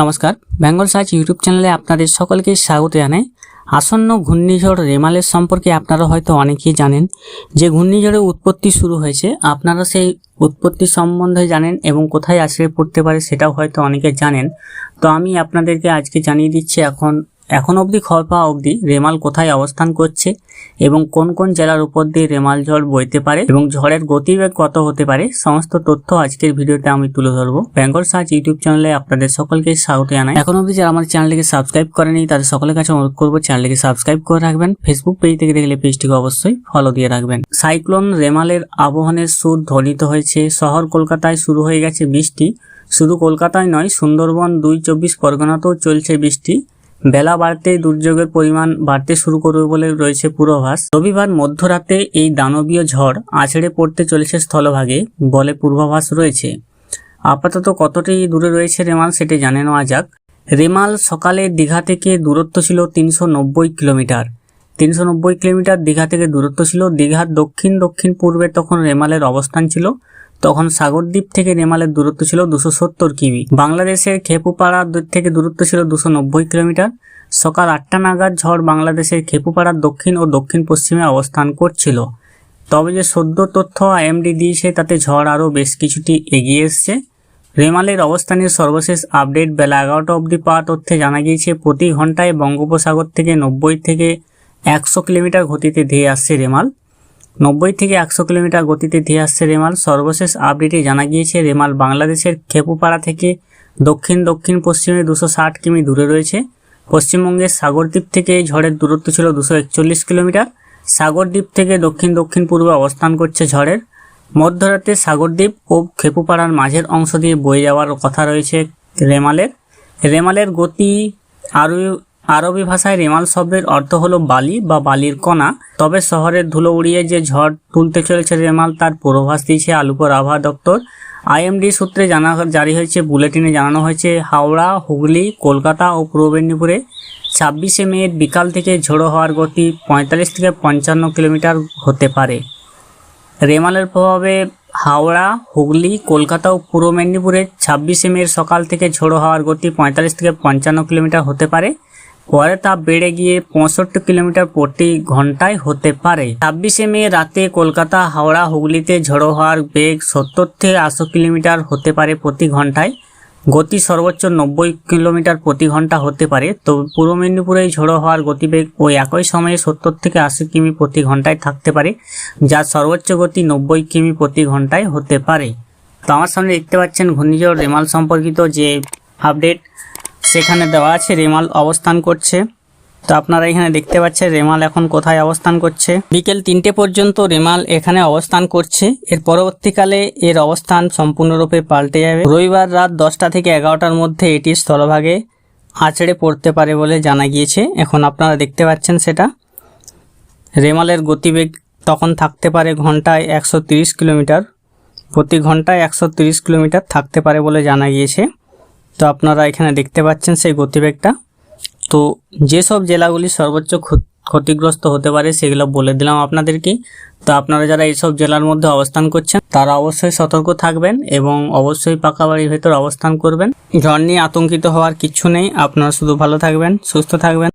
নমস্কার, Bengal search YouTube চ্যানেলে আপনাদের সকলকে স্বাগত জানাই। আসন্ন ঘূর্ণিঝড় রেমালের সম্পর্কে আপনারা হয়তো অনেকেই জানেন। যে ঘূর্ণিঝড়ের উৎপত্তি শুরু হয়েছে, আপনারা সেই উৎপত্তি সম্বন্ধে জানেন এবং কোথায় আশ্রয় পড়তে পারে সেটাও হয়তো অনেকে জানেন। তো আমি আপনাদেরকে আজকে জানিয়ে দিচ্ছি এখন এখন অবধি খবর পাওয়া অবধি রেমাল কোথায় অবস্থান করছে এবং কোন কোন জেলার উপর দিয়ে রেমাল ঝড় বইতে পারে এবং ঝড়ের গতিবেগ কত হতে পারে, সমস্ত তথ্য আজকের ভিডিওতে আমি তুলে ধরবো। বেঙ্গল সার্চ ইউটিউব চ্যানেলে আপনাদের সকলকে স্বাগত জানাই। এখন অবধি যারা আমার চ্যানেলটিকে সাবস্ক্রাইব করেনি, তাদের সকলের কাছে অনুরোধ করব চ্যানেলটিকে সাবস্ক্রাইব করে রাখবেন। ফেসবুক পেজ থেকে দেখলে পেজটিকে অবশ্যই ফলো দিয়ে রাখবেন। সাইক্লোন রেমালের আবহনের সুর ধ্বনিত হয়েছে। শহর কলকাতায় শুরু হয়ে গেছে বৃষ্টি। শুধু কলকাতায় নয়, সুন্দরবন দুই চব্বিশ পরগনাতেও চলছে বৃষ্টি। বেলা বাড়তেই দুর্যোগের পরিমাণ বাড়তে শুরু করবে বলে রয়েছে পূর্বাভাস। রবিবার মধ্যরাতে এই দানবীয় ঝড় আছড়ে পড়তে চলেছে স্থলভাগে বলে পূর্বাভাস রয়েছে। আপাতত কতটি দূরে রয়েছে রেমাল সেটি জানে নেওয়া যাক। রেমাল সকালে দীঘা থেকে দূরত্ব ছিল তিনশো নব্বই কিলোমিটার। তিনশো নব্বই কিলোমিটার দীঘা থেকে দূরত্ব ছিল। দীঘার দক্ষিণ দক্ষিণ পূর্বে তখন রেমালের অবস্থান ছিল তখন সাগরদ্বীপ থেকে রেমালের দূরত্ব ছিল দুশো সত্তর কিমি। বাংলাদেশের খেপুপাড়ার দূর থেকে দূরত্ব ছিল দুশো নব্বই কিলোমিটার। সকাল আটটা নাগাদ ঝড় বাংলাদেশের খেপুপাড়ার দক্ষিণ ও দক্ষিণ পশ্চিমে অবস্থান করছিল। তবে যে সদ্য তথ্য আইএমডি দিয়েছে, তাতে ঝড় আরও বেশ কিছুটি এগিয়ে এসছে। রেমালের অবস্থানের সর্বশেষ আপডেট বেলা এগারোটা অবধি পাওয়া তথ্যে জানা গিয়েছে, প্রতি ঘন্টায় বঙ্গোপসাগর থেকে নব্বই থেকে একশো কিলোমিটার গতিতে ধেয়ে আসছে রেমাল। নব্বই থেকে একশো কিলোমিটার গতিতে ধেয়ে আসছে রেমাল। সর্বশেষ আপডেটে জানা গিয়েছে, রেমাল বাংলাদেশের খেপুপাড়া থেকে দক্ষিণ দক্ষিণ পশ্চিমে দুশো ষাট কিমি দূরে রয়েছে। পশ্চিমবঙ্গের সাগরদ্বীপ থেকে ঝড়ের দূরত্ব ছিল দুশো একচল্লিশ কিলোমিটার। সাগরদ্বীপ থেকে দক্ষিণ দক্ষিণ পূর্বে অবস্থান করছে ঝড়ের। মধ্যরাতে সাগরদ্বীপ ও খেপুপাড়ার মাঝের অংশ দিয়ে বয়ে যাওয়ার কথা রয়েছে রেমালের। রেমালের গতি আরও আরবি ভাষায় রেমাল শব্দের অর্থ হলো বালি বা বালির কণা। তবে শহরের ধুলো উড়িয়ে যে ঝড় তুলতে চলেছে রেমাল, তার পূর্বাভাস দিয়েছে আলুপর আবহাওয়া দপ্তর। আইএমডি সূত্রে জানা জারি হয়েছে, বুলেটিনে জানানো হয়েছে, হাওড়া, হুগলি, কলকাতা ও পূর্ব মেদিনীপুরে ছাব্বিশে মে বিকাল থেকে ঝোড়ো হওয়ার গতি পঁয়তাল্লিশ থেকে পঞ্চান্ন কিলোমিটার হতে পারে। রেমালের প্রভাবে হাওড়া, হুগলি, কলকাতা ও পূর্ব মেদিনীপুরে ছাব্বিশে মের সকাল থেকে ঝোড়ো হওয়ার গতি পঁয়তাল্লিশ থেকে পঞ্চান্ন কিলোমিটার হতে পারে। পরে তা বেড়ে গিয়ে পঁয়ষট্টি কিলোমিটার প্রতি ঘন্টায় হতে পারে। ছাব্বিশে মে রাতে কলকাতা, হাওড়া, হুগলিতে ঝোড়ো হওয়ার বেগ সত্তর থেকে আশি কিলোমিটার হতে পারে প্রতি ঘন্টায়। গতি সর্বোচ্চ নব্বই কিলোমিটার প্রতি ঘণ্টা হতে পারে। তবে পূর্ব মেদিনীপুরে ঝোড়ো হওয়ার গতিবেগ ওই একই সময়ে সত্তর থেকে আশি কিমি প্রতি ঘন্টায় থাকতে পারে যার সর্বোচ্চ গতি নব্বই কিমি প্রতি ঘন্টায় হতে পারে। তো আমার সামনে দেখতে পাচ্ছেন ঘূর্ণিঝড় রেমাল সম্পর্কিত যে আপডেট সেখানে দেওয়া আছে রেমাল অবস্থান করছে। তো আপনারা এখানে দেখতে পাচ্ছেন রেমাল এখন কোথায় অবস্থান করছে। বিকেল তিনটে পর্যন্ত রেমাল এখানে অবস্থান করছে। এর পরবর্তীকালে এর অবস্থান সম্পূর্ণরূপে পাল্টে যাবে। রবিবার রাত দশটা থেকে এগারোটার মধ্যে এটি স্থলভাগে আছড়ে পড়তে পারে বলে জানা গিয়েছে। এখন আপনারা দেখতে পাচ্ছেন সেটা। রেমালের গতিবেগ তখন থাকতে পারে ঘন্টায় একশো কিলোমিটার। প্রতি ঘন্টায় একশো কিলোমিটার থাকতে পারে বলে জানা গিয়েছে। তো আপনারা এখানে দেখতে পাচ্ছেন সেই গতিবেগটা। তো যেসব জেলাগুলি সর্বোচ্চ ক্ষ- ক্ষতিগ্রস্ত হতে পারে সেগুলো বলে দিলাম আপনাদেরকে। তো আপনারা যারা এইসব জেলার মধ্যে অবস্থান করছেন, তারা অবশ্যই সতর্ক থাকবেন এবং অবশ্যই পাকা বাড়ির ভেতর অবস্থান করবেন। ঝড় নিয়ে আতঙ্কিত হওয়ার কিচ্ছু নেই। আপনারা শুধু ভালো থাকবেন, সুস্থ থাকবেন।